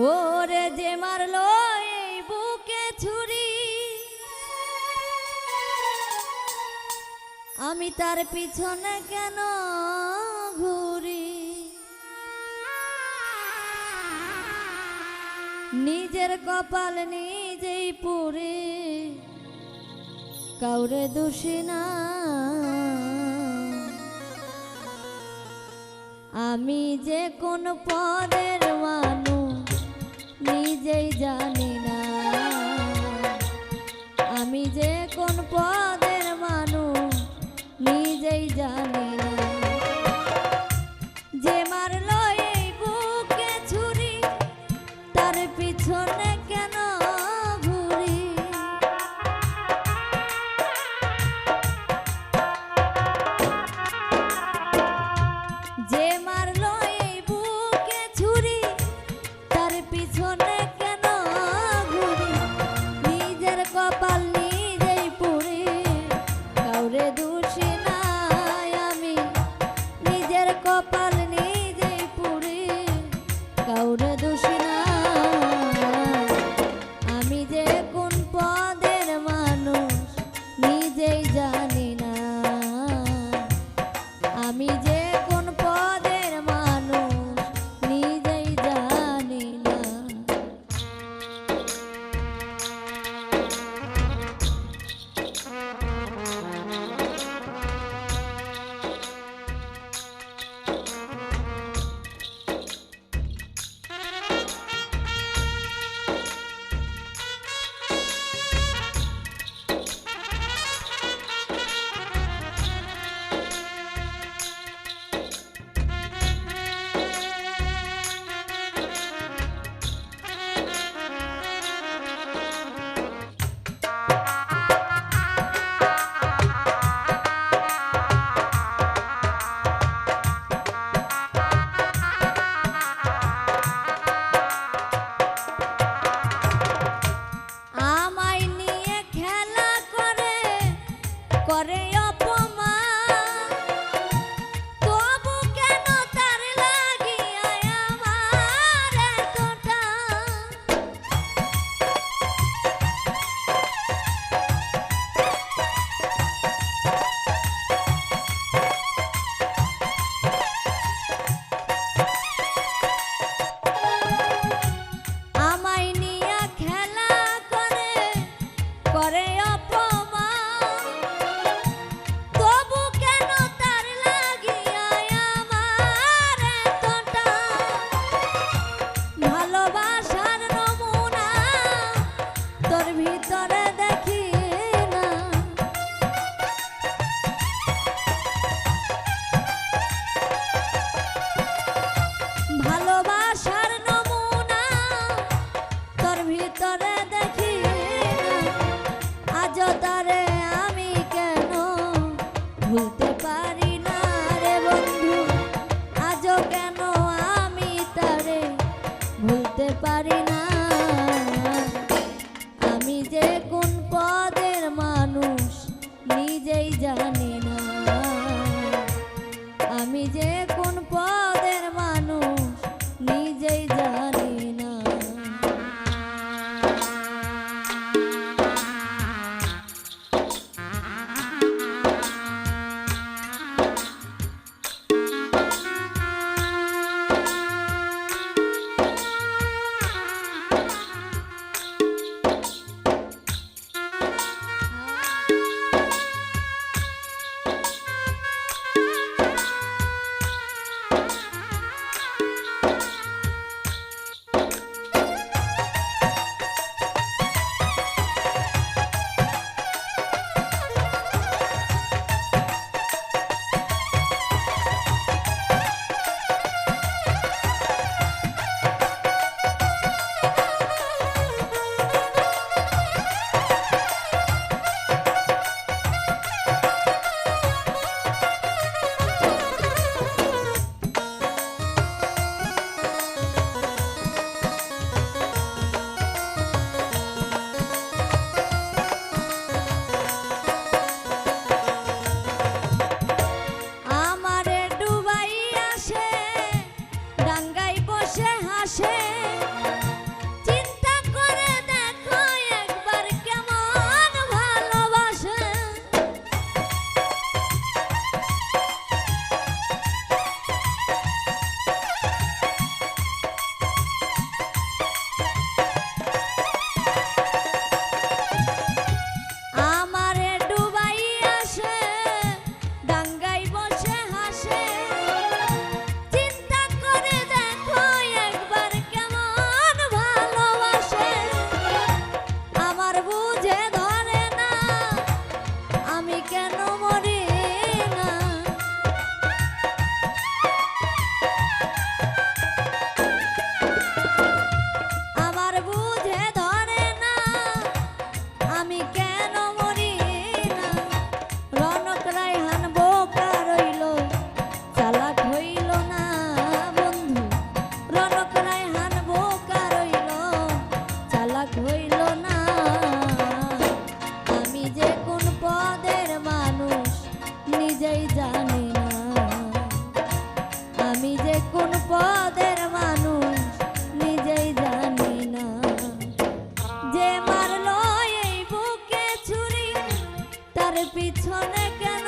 ওরে যে মারলো এই বুকে ছুরি। আমি তার পিছনে কেন ঘুরি? নিজের কপাল নিজেই পুরি। কাউরে দোষী না। আমি যে কোন পদের মানুষ নিজেই জানি না। আমি যে কোন পদের মানুষ, নিজেই জানি না। যে মারল এই বুকে ছুরি, তার পিছনে কেন ঘুরি? যে What Por ello ಕದದ নিজেই জানি না। আমি যে কোন পদের মানুষ, নিজেই জানি না। যে মারলো এই বুকে ছুরি, তার পিছনে কেন